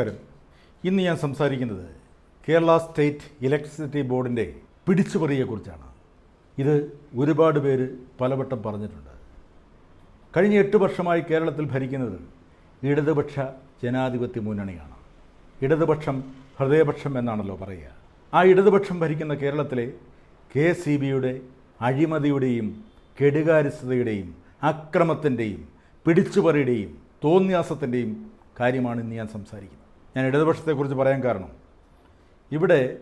നമസ്കാരം. ഇന്ന് ഞാൻ സംസാരിക്കുന്നത് കേരള സ്റ്റേറ്റ് ഇലക്ട്രിസിറ്റി ബോർഡിന്റെ പിടിച്ചുപറിയെക്കുറിച്ചാണ് ഇത് ഒരുപാട് പേര് പലവട്ടം പറഞ്ഞിട്ടുണ്ട്. കഴിഞ്ഞ എട്ട് വർഷമായി കേരളത്തിൽ ഭരിക്കുന്നത് ഇടതുപക്ഷ ജനാധിപത്യ മുന്നണിയാണ്. ഇടതുപക്ഷം ഹൃദയപക്ഷം എന്നാണല്ലോ പറയുക. ആ ഇടതുപക്ഷം ഭരിക്കുന്ന കേരളത്തിലെ കെ സി ബിയുടെ അഴിമതിയുടെയും കെടുകാര്യസ്ഥതയുടെയും അക്രമത്തിന്റെയും പിടിച്ചുപറിയുടെയും തോന്നിയാസത്തിന്റെയും കാര്യമാണ് ഇന്ന് ഞാൻ സംസാരിക്കുന്നത്. ഞാൻ ഇടതുപക്ഷത്തെക്കുറിച്ച് പറയാൻ കാരണം. ഇവിടെ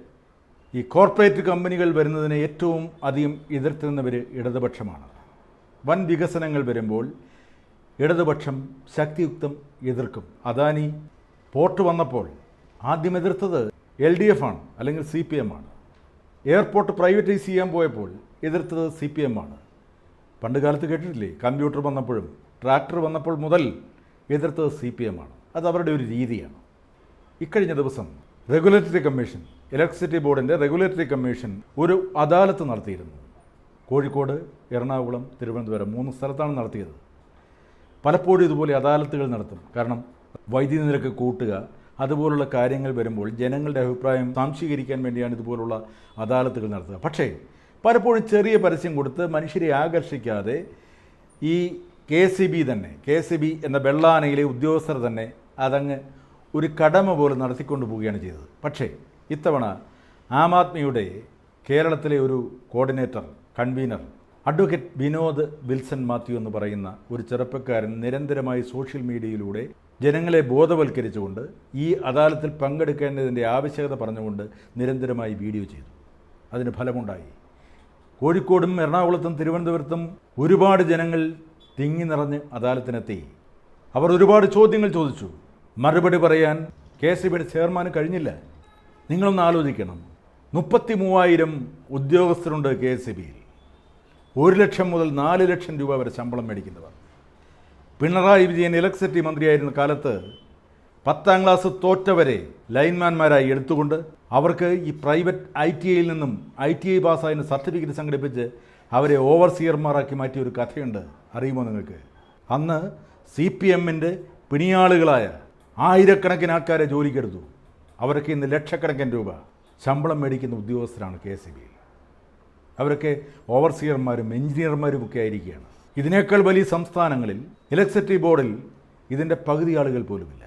ഈ കോർപ്പറേറ്റ് കമ്പനികൾ വരുന്നതിന് ഏറ്റവും അധികം എതിർത്തുന്നവർ ഇടതുപക്ഷമാണ്. വൻ വികസനങ്ങൾ വരുമ്പോൾ ഇടതുപക്ഷം ശക്തിയുക്തം എതിർക്കും. അദാനി പോർട്ട് വന്നപ്പോൾ ആദ്യം എതിർത്തത് എൽ ഡി എഫ് ആണ് അല്ലെങ്കിൽ സി പി എം ആണ്. എയർപോർട്ട് പ്രൈവറ്റൈസ് ചെയ്യാൻ പോയപ്പോൾ എതിർത്തത് സി പി എം ആണ്. പണ്ട് കാലത്ത് കേട്ടിട്ടില്ലേ? കമ്പ്യൂട്ടർ വന്നപ്പോഴും ട്രാക്ടർ വന്നപ്പോൾ മുതൽ എതിർത്തത് സി പി എം ആണ്. അത് അവരുടെ ഒരു രീതിയാണ്. ഇക്കഴിഞ്ഞ ദിവസം റെഗുലേറ്ററി കമ്മീഷൻ ഇലക്ട്രിസിറ്റി ബോർഡിന്റെ റെഗുലേറ്ററി കമ്മീഷൻ ഒരു അദാലത്ത് നടത്തിയിരുന്നു. കോഴിക്കോട് എറണാകുളം തിരുവനന്തപുരം മൂന്ന് സ്ഥലത്താണ് നടത്തിയത്. പലപ്പോഴും ഇതുപോലെ അദാലത്തുകൾ നടത്തും. കാരണം വൈദ്യുതി നിരക്ക് കൂട്ടുക അതുപോലുള്ള കാര്യങ്ങൾ വരുമ്പോൾ ജനങ്ങളുടെ അഭിപ്രായം സാംശീകരിക്കാൻ വേണ്ടിയാണ് ഇതുപോലുള്ള അദാലത്തുകൾ നടത്തുക. പക്ഷേ പലപ്പോഴും ചെറിയ പരസ്യം കൊടുത്ത് മനുഷ്യരെ ആകർഷിക്കാതെ ഈ കെ സി ബി തന്നെ കെ സി ബി എന്ന വെള്ളാനയിലെ ഉദ്യോഗസ്ഥർ തന്നെ അതങ്ങ് ഒരു കടമ പോലെ നടത്തിക്കൊണ്ട് പോവുകയാണ് ചെയ്തത്. പക്ഷേ ഇത്തവണ ആം ആദ്മിയുടെ കേരളത്തിലെ ഒരു coordinator convener advocate Vinod Wilson Mathew എന്ന് പറയുന്ന ഒരു ചെറുപ്പക്കാരൻ നിരന്തരമായി സോഷ്യൽ മീഡിയയിലൂടെ ജനങ്ങളെ ബോധവൽക്കരിച്ചുകൊണ്ട് ഈ അദാലത്തിൽ പങ്കെടുക്കേണ്ടതിന്റെ ആവശ്യകത പറഞ്ഞുകൊണ്ട് നിരന്തരമായി വീഡിയോ ചെയ്തു. അതിന് ഫലമുണ്ടായി. കോഴിക്കോടും എറണാകുളത്തും തിരുവനന്തപുരത്തും ഒരുപാട് ജനങ്ങൾ തിങ്ങി നിറഞ്ഞ് അദാലത്തിനെത്തി. അവർ ഒരുപാട് ചോദ്യങ്ങൾ ചോദിച്ചു. മറുപടി പറയാൻ കെ എസ് ബിയുടെ ചെയർമാന് കഴിഞ്ഞില്ല. നിങ്ങളൊന്ന് ആലോചിക്കണം. മുപ്പത്തി മൂവായിരം ഉദ്യോഗസ്ഥരുണ്ട് കെ എസ് ബിയിൽ. ഒരു ലക്ഷം മുതൽ നാല് ലക്ഷം രൂപ വരെ ശമ്പളം മേടിക്കുന്നവർ. പിണറായി വിജയൻ ഇലക്ട്രിസിറ്റി മന്ത്രിയായിരുന്ന കാലത്ത് പത്താം ക്ലാസ് തോറ്റവരെ ലൈൻമാൻമാരായി എടുത്തുകൊണ്ട് അവർക്ക് ഈ പ്രൈവറ്റ് ഐ ടി ഐയിൽ നിന്നും ഐ ടി ഐ പാസ്സായതിന് സർട്ടിഫിക്കറ്റ് സംഘടിപ്പിച്ച് അവരെ ഓവർസിയർമാരാക്കി മാറ്റിയ ഒരു കഥയുണ്ട്. അറിയുമോ നിങ്ങൾക്ക്? അന്ന് സി പി എമ്മിന്റെ പിണിയാളുകളായ ആയിരക്കണക്കിന് ആൾക്കാരെ ജോലിക്കെടുത്തു. അവരൊക്കെ ഇന്ന് ലക്ഷക്കണക്കിന് രൂപ ശമ്പളം മേടിക്കുന്ന ഉദ്യോഗസ്ഥരാണ് കെ എസ് ബിയിൽ അവരൊക്കെ ഓവർസിയർമാരും എഞ്ചിനീയർമാരും ഒക്കെ ആയിരിക്കുകയാണ്. ഇതിനേക്കാൾ വലിയ സംസ്ഥാനങ്ങളിൽ ഇലക്ട്രിസിറ്റി ബോർഡിൽ ഇതിന്റെ പകുതി ആളുകൾ പോലുമില്ല.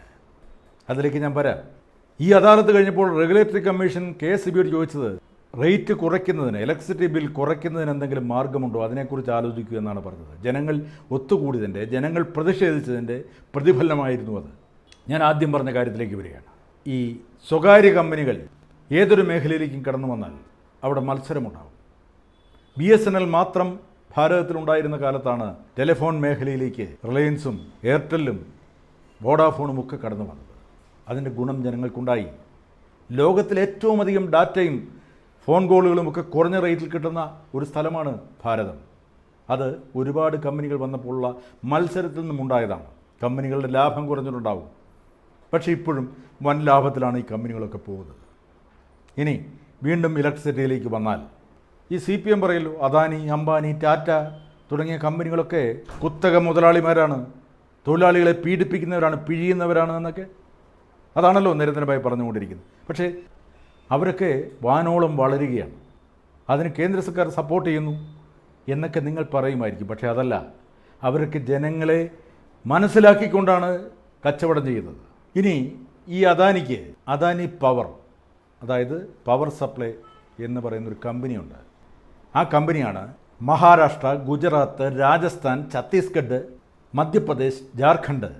അതിലേക്ക് ഞാൻ വരാം. ഈ അദാലത്ത് കഴിഞ്ഞപ്പോൾ റെഗുലേറ്ററി കമ്മീഷൻ കെ എസ് ബിയോട് ചോദിച്ചത് റേറ്റ് കുറയ്ക്കുന്നതിന് ഇലക്ട്രിസിറ്റി ബിൽ കുറയ്ക്കുന്നതിന് എന്തെങ്കിലും മാർഗമുണ്ടോ? അതിനെക്കുറിച്ച് ആലോചിക്കുക എന്നാണ് പറഞ്ഞത്. ജനങ്ങൾ ഒത്തുകൂടിയതിന്റെ ജനങ്ങൾ പ്രതിഷേധിച്ചതിന്റെ പ്രതിഫലനമായിരുന്നു അത്. ഞാൻ ആദ്യം പറഞ്ഞ കാര്യത്തിലേക്ക് വരികയാണ്. ഈ സ്വകാര്യ കമ്പനികൾ ഏതൊരു മേഖലയിലേക്കും കടന്നു വന്നാൽ അവിടെ മത്സരമുണ്ടാകും ബി എസ് എൻ എൽ മാത്രം ഭാരതത്തിലുണ്ടായിരുന്ന കാലത്താണ് ടെലിഫോൺ മേഖലയിലേക്ക് റിലയൻസും എയർടെല്ലും വോഡാഫോണും ഒക്കെ കടന്നു വന്നത്. അതിന്റെ ഗുണം ജനങ്ങൾക്കുണ്ടായി. ലോകത്തിലെ ഏറ്റവും അധികം ഡാറ്റയും ഫോൺ കോളുകളും ഒക്കെ കുറഞ്ഞ റേറ്റിൽ കിട്ടുന്ന ഒരു സ്ഥലമാണ് ഭാരതം. അത് ഒരുപാട് കമ്പനികൾ വന്നപ്പോഴുള്ള മത്സരത്തിൽ നിന്നുണ്ടായതാണ് കമ്പനികളുടെ ലാഭം കുറഞ്ഞിട്ടുണ്ടാവും. പക്ഷേ ഇപ്പോഴും വൻ ലാഭത്തിലാണ് ഈ കമ്പനികളൊക്കെ പോകുന്നത്. ഇനി വീണ്ടും ഇലക്ട്രിസിറ്റിയിലേക്ക് വന്നാൽ ഈ സി പി എം പറയല്ലോ അദാനി അംബാനി ടാറ്റ തുടങ്ങിയ കമ്പനികളൊക്കെ കുത്തക മുതലാളിമാരാണ്. തൊഴിലാളികളെ പീഡിപ്പിക്കുന്നവരാണ് പിഴിയുന്നവരാണ് എന്നൊക്കെ അതാണല്ലോ നിരന്തരമായി പറഞ്ഞുകൊണ്ടിരിക്കുന്നത്. പക്ഷേ അവരൊക്കെ വാനോളം വളരുകയാണ്. അതിന് കേന്ദ്ര സർക്കാർ സപ്പോർട്ട് ചെയ്യുന്നു എന്നൊക്കെ നിങ്ങൾ പറയുമായിരിക്കും. പക്ഷേ അതല്ല അവരൊക്കെ ജനങ്ങളെ മനസ്സിലാക്കിക്കൊണ്ടാണ് കച്ചവടം ചെയ്യുന്നത്. ഇനി ഈ അദാനിക്ക് അദാനി പവർ അതായത് പവർ സപ്ലൈ എന്ന് പറയുന്ന ഒരു കമ്പനിയുണ്ട്. ആ കമ്പനിയാണ് മഹാരാഷ്ട്ര ഗുജറാത്ത് രാജസ്ഥാൻ ഛത്തീസ്ഗഡ് മധ്യപ്രദേശ് ജാർഖണ്ഡ്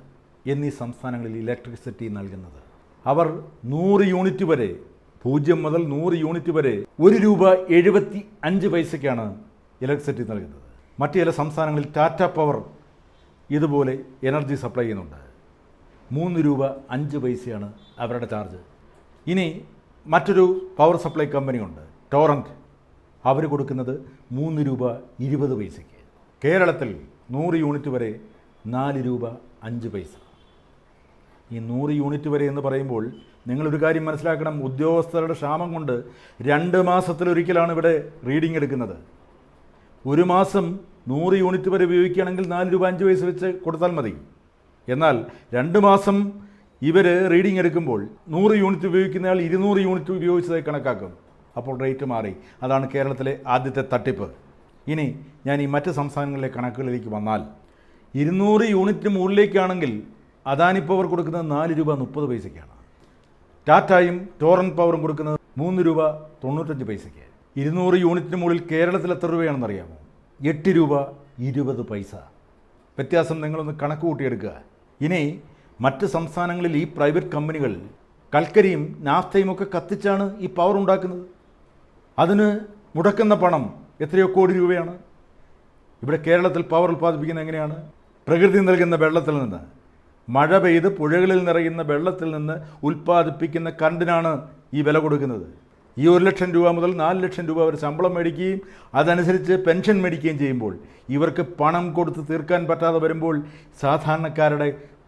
എന്നീ സംസ്ഥാനങ്ങളിൽ ഇലക്ട്രിസിറ്റി നൽകുന്നത്. അവർ നൂറ് യൂണിറ്റ് വരെ പൂജ്യം മുതൽ നൂറ് യൂണിറ്റ് വരെ ഒരു രൂപ എഴുപത്തി അഞ്ച് പൈസയ്ക്കാണ് ഇലക്ട്രിസിറ്റി നൽകുന്നത്. മറ്റു ചില സംസ്ഥാനങ്ങളിൽ ടാറ്റ പവർ ഇതുപോലെ എനർജി സപ്ലൈ ചെയ്യുന്നുണ്ട്. മൂന്ന് രൂപ അഞ്ച് പൈസയാണ് അവരുടെ ചാർജ്. ഇനി മറ്റൊരു പവർ സപ്ലൈ കമ്പനിയുണ്ട് ടോറന്റ് അവർ കൊടുക്കുന്നത് മൂന്ന് രൂപ ഇരുപത് പൈസയ്ക്ക്. കേരളത്തിൽ നൂറ് യൂണിറ്റ് വരെ നാല് രൂപ അഞ്ച് പൈസ. ഈ നൂറ് യൂണിറ്റ് വരെ എന്ന് പറയുമ്പോൾ നിങ്ങളൊരു കാര്യം മനസ്സിലാക്കണം ഉദ്യോഗസ്ഥരുടെ ക്ഷാമം കൊണ്ട് രണ്ട് മാസത്തിലൊരിക്കലാണ് ഇവിടെ റീഡിംഗ് എടുക്കുന്നത്. ഒരു മാസം നൂറ് യൂണിറ്റ് വരെ ഉപയോഗിക്കുകയാണെങ്കിൽ നാല് രൂപ അഞ്ച് പൈസ വെച്ച് കൊടുത്താൽ മതി. എന്നാൽ രണ്ട് മാസം ഇവർ റീഡിംഗ് എടുക്കുമ്പോൾ നൂറ് യൂണിറ്റ് ഉപയോഗിക്കുന്നയാൾ ഇരുന്നൂറ് യൂണിറ്റ് ഉപയോഗിച്ചതായി കണക്കാക്കും. അപ്പോൾ റേറ്റ് മാറി. അതാണ് കേരളത്തിലെ ആദ്യത്തെ തട്ടിപ്പ്. ഇനി ഞാൻ ഈ മറ്റ് സംസ്ഥാനങ്ങളിലെ കണക്കുകളിലേക്ക് വന്നാൽ ഇരുന്നൂറ് യൂണിറ്റിന് മുകളിലേക്കാണെങ്കിൽ അദാനി പവർ കൊടുക്കുന്നത് നാല് രൂപ മുപ്പത് പൈസയ്ക്കാണ്. ടാറ്റായും ടോറൻ പവറും കൊടുക്കുന്നത് മൂന്ന് രൂപ തൊണ്ണൂറ്റഞ്ച് പൈസയ്ക്ക്. ഇരുന്നൂറ് യൂണിറ്റിന് മുകളിൽ കേരളത്തിൽ എത്ര രൂപയാണെന്നറിയാമോ? എട്ട് രൂപ ഇരുപത് പൈസ. വ്യത്യാസം നിങ്ങളൊന്ന് കണക്ക് കൂട്ടിയെടുക്കുക ഇനി മറ്റ് സംസ്ഥാനങ്ങളിൽ ഈ പ്രൈവറ്റ് കമ്പനികൾ കൽക്കരിയും നാഫ്തയും ഒക്കെ കത്തിച്ചാണ് ഈ പവർ ഉണ്ടാക്കുന്നത്. അതിന് മുടക്കുന്ന പണം എത്രയോ കോടി രൂപയാണ്. ഇവിടെ കേരളത്തിൽ പവർ ഉൽപ്പാദിപ്പിക്കുന്നത് എങ്ങനെയാണ്? പ്രകൃതി നൽകുന്ന വെള്ളത്തിൽ നിന്ന്. മഴ പെയ്ത് പുഴകളിൽ നിറയുന്ന വെള്ളത്തിൽ നിന്ന് ഉൽപ്പാദിപ്പിക്കുന്ന കറണ്ടിനാണ് ഈ വില കൊടുക്കുന്നത്. ഈ ഒരു ലക്ഷം രൂപ മുതൽ നാല് ലക്ഷം രൂപ വരെ ശമ്പളം മേടിക്കുകയും അതനുസരിച്ച് പെൻഷൻ മേടിക്കുകയും ചെയ്യുമ്പോൾ ഇവർക്ക് പണം കൊടുത്ത് തീർക്കാൻ പറ്റാതെ വരുമ്പോൾ സാധാരണക്കാരുടെ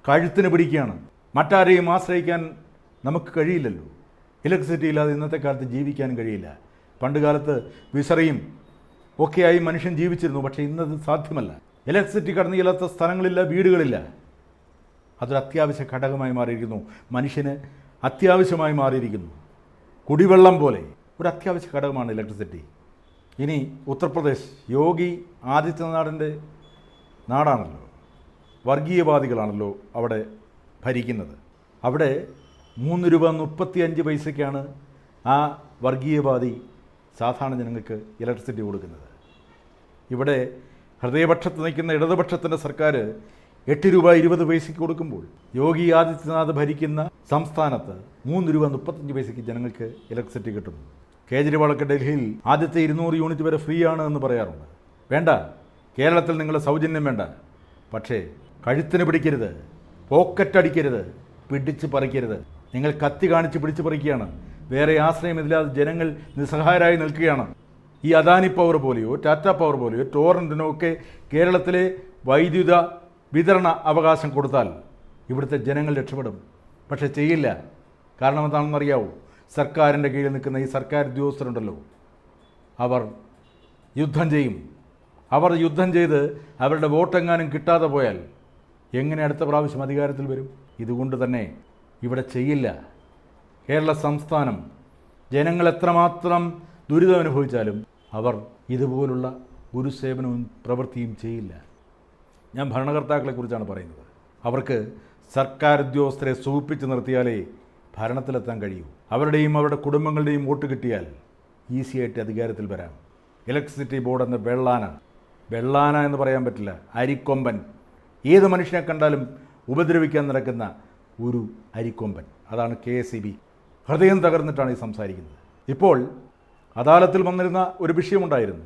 കഴുത്തിന് പിടിക്കുകയാണ്. മറ്റാരെയും ആശ്രയിക്കാൻ നമുക്ക് കഴിയില്ലല്ലോ. ഇലക്ട്രിസിറ്റി ഇല്ലാതെ ഇന്നത്തെ കാലത്ത് ജീവിക്കാൻ കഴിയില്ല. പണ്ട് കാലത്ത് വിസറയും ഒക്കെയായി മനുഷ്യൻ ജീവിച്ചിരുന്നു പക്ഷേ ഇന്നത് സാധ്യമല്ല. ഇലക്ട്രിസിറ്റി കടന്നു ചെല്ലാത്ത സ്ഥലങ്ങളില്ല വീടുകളില്ല. അതൊരു അത്യാവശ്യ ഘടകമായി മാറിയിരിക്കുന്നു. മനുഷ്യന് അത്യാവശ്യമായി മാറിയിരിക്കുന്നു. കുടിവെള്ളം പോലെ ഒരു അത്യാവശ്യ ഘടകമാണ് ഇലക്ട്രിസിറ്റി. ഇനി ഉത്തർപ്രദേശ് യോഗി ആദിത്യനാഥിന്റെ നാടാണല്ലോ. വർഗീയവാദികളാണല്ലോ അവിടെ ഭരിക്കുന്നത്. അവിടെ മൂന്ന് രൂപ മുപ്പത്തി അഞ്ച് പൈസയ്ക്കാണ് ആ വർഗീയവാദി സാധാരണ ജനങ്ങൾക്ക് ഇലക്ട്രിസിറ്റി കൊടുക്കുന്നത്. ഇവിടെ ഹൃദയപക്ഷത്ത് നിൽക്കുന്ന ഇടതുപക്ഷത്തിന്റെ സർക്കാർ എട്ട് രൂപ ഇരുപത് പൈസയ്ക്ക് കൊടുക്കുമ്പോൾ യോഗി ആദിത്യനാഥ് ഭരിക്കുന്ന സംസ്ഥാനത്ത് മൂന്ന് രൂപ മുപ്പത്തഞ്ച് പൈസയ്ക്ക് ജനങ്ങൾക്ക് ഇലക്ട്രിസിറ്റി കിട്ടുന്നു. കേജ്രിവാളൊക്കെ ഡൽഹിയിൽ ആദ്യത്തെ ഇരുന്നൂറ് യൂണിറ്റ് വരെ ഫ്രീ ആണ് എന്ന് പറയാറുണ്ട്. വേണ്ട കേരളത്തിൽ നിങ്ങളുടെ സൗജന്യം വേണ്ട. പക്ഷേ കഴുത്തിന് പിടിക്കരുത്. പോക്കറ്റ് അടിക്കരുത്. പിടിച്ച് പറിക്കരുത്. നിങ്ങൾ കത്തി കാണിച്ച് പിടിച്ച് പറിക്കുകയാണ്. വേറെ ആശ്രയമില്ലാതെ ജനങ്ങൾ നിസ്സഹായരായി നിൽക്കുകയാണ്. ഈ അദാനി പവർ പോലെയോ ടാറ്റ പവർ പോലെയോ ടോറന്റിനോ ഒക്കെ കേരളത്തിലെ വൈദ്യുത വിതരണ അവകാശം കൊടുത്താൽ ഇവിടുത്തെ ജനങ്ങൾ രക്ഷപ്പെടും. പക്ഷെ ചെയ്യില്ല. കാരണം എന്താണെന്ന് എന്താണെന്നറിയാവൂ സർക്കാരിന്റെ കീഴിൽ നിൽക്കുന്ന ഈ സർക്കാർ ഉദ്യോഗസ്ഥരുണ്ടല്ലോ. അവർ യുദ്ധം ചെയ്യും. അവർ യുദ്ധം ചെയ്ത് അവരുടെ വോട്ടെങ്ങാനും കിട്ടാതെ പോയാൽ എങ്ങനെ അടുത്ത പ്രാവശ്യം അധികാരത്തിൽ വരും? ഇതുകൊണ്ട് തന്നെ ഇവിടെ ചെയ്യില്ല. കേരള സംസ്ഥാനം ജനങ്ങൾ എത്രമാത്രം ദുരിതം അനുഭവിച്ചാലും അവർ ഇതുപോലുള്ള ഒരു സേവനവും പ്രവൃത്തിയും ചെയ്യില്ല. ഞാൻ ഭരണകർത്താക്കളെക്കുറിച്ചാണ് പറയുന്നത്. അവർക്ക് സർക്കാർ ഉദ്യോഗസ്ഥരെ സൂപ്പിച്ച് നിർത്തിയാലേ ഭരണത്തിലെത്താൻ കഴിയൂ. അവരുടെയും അവരുടെ കുടുംബങ്ങളുടെയും വോട്ട് കിട്ടിയാൽ ഈസിയായിട്ട് അധികാരത്തിൽ വരാം. ഇലക്ട്രിസിറ്റി ബോർഡ് എന്ന വെള്ളാന വെള്ളാന എന്ന് പറയാൻ പറ്റില്ല അരിക്കൊമ്പൻ ഏത് മനുഷ്യനെ കണ്ടാലും ഉപദ്രവിക്കാൻ നടക്കുന്ന ഒരു അരിക്കൊമ്പൻ. അതാണ് കെ എസ് ബി. ഹൃദയം തകർന്നിട്ടാണ് ഈ സംസാരിക്കുന്നത്. ഇപ്പോൾ അദാലത്തിൽ വന്നിരുന്ന ഒരു വിഷയമുണ്ടായിരുന്നു.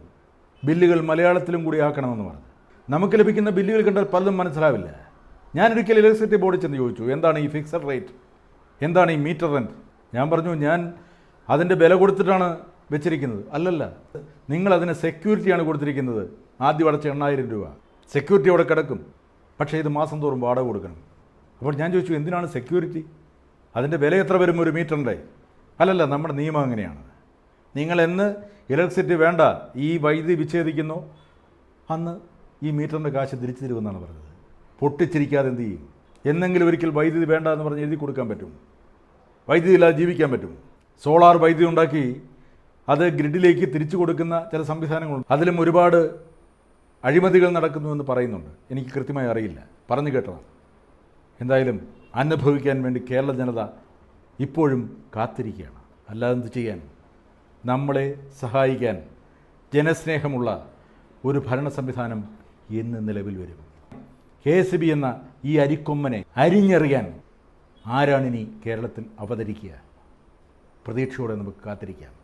ബില്ലുകൾ മലയാളത്തിലും കൂടി ആക്കണമെന്ന് പറഞ്ഞു. നമുക്ക് ലഭിക്കുന്ന ബില്ലുകൾ കണ്ടാൽ പലതും മനസ്സിലാവില്ല. ഞാനൊരിക്കൽ ഇലക്ട്രിസിറ്റി ബോർഡിൽ ചെന്ന് ചോദിച്ചു എന്താണ് ഈ ഫിക്സഡ് റേറ്റ്? എന്താണ് ഈ മീറ്റർ റെന്റ് ഞാൻ പറഞ്ഞു ഞാൻ അതിന്റെ വില കൊടുത്തിട്ടാണ് വെച്ചിരിക്കുന്നത്. അല്ലല്ല നിങ്ങൾ അതിന് സെക്യൂരിറ്റിയാണ് കൊടുത്തിരിക്കുന്നത്. ആദ്യം അടച്ച എണ്ണായിരം രൂപ. സെക്യൂരിറ്റി അവിടെ കിടക്കും. പക്ഷേ ഇത് മാസം തോറും വാടക കൊടുക്കണം. അപ്പോൾ ഞാൻ ചോദിച്ചു എന്തിനാണ് സെക്യൂരിറ്റി അതിന്റെ വില എത്ര വരും ഒരു മീറ്ററിന്റെ? അല്ലല്ല നമ്മുടെ നിയമം അങ്ങനെയാണ്. നിങ്ങൾ എന്ന് ഇലക്ട്രിസിറ്റി വേണ്ട ഈ വൈദ്യുതി വിച്ഛേദിക്കുന്നു. അന്ന് ഈ മീറ്ററിന്റെ കാശ് തിരിച്ചു തരുമെന്നാണ് പറഞ്ഞത്. പൊട്ടിച്ചിരിക്കാതെ എന്ത് ചെയ്യും? എന്നെങ്കിലും ഒരിക്കൽ വൈദ്യുതി വേണ്ട എന്ന് പറഞ്ഞ് എഴുതി കൊടുക്കാൻ പറ്റും. വൈദ്യുതി ഇല്ലാതെ ജീവിക്കാൻ പറ്റും. സോളാർ വൈദ്യുതി ഉണ്ടാക്കി അത് ഗ്രിഡിലേക്ക് തിരിച്ചു കൊടുക്കുന്ന ചില സംവിധാനങ്ങളുണ്ട്. അതിലും ഒരുപാട് അഴിമതികൾ നടക്കുന്നുവെന്ന് പറയുന്നുണ്ട്. എനിക്ക് കൃത്യമായി അറിയില്ല. പറഞ്ഞു കേട്ടതാണ് എന്തായാലും അനുഭവിക്കാൻ വേണ്ടി കേരള ജനത ഇപ്പോഴും കാത്തിരിക്കുകയാണ്. അല്ലാതെ എന്ത് ചെയ്യാൻ? നമ്മളെ സഹായിക്കാൻ ജനസ്നേഹമുള്ള ഒരു ഭരണ സംവിധാനം എന്ന് നിലവിൽ വരും. കെ എസ് ബി എന്ന ഈ അരിക്കൊമ്മനെ അരിഞ്ഞറിയാൻ ആരാണിനി കേരളത്തിൽ അവതരിക്കുക? പ്രതീക്ഷയോടെ നമുക്ക് കാത്തിരിക്കാം.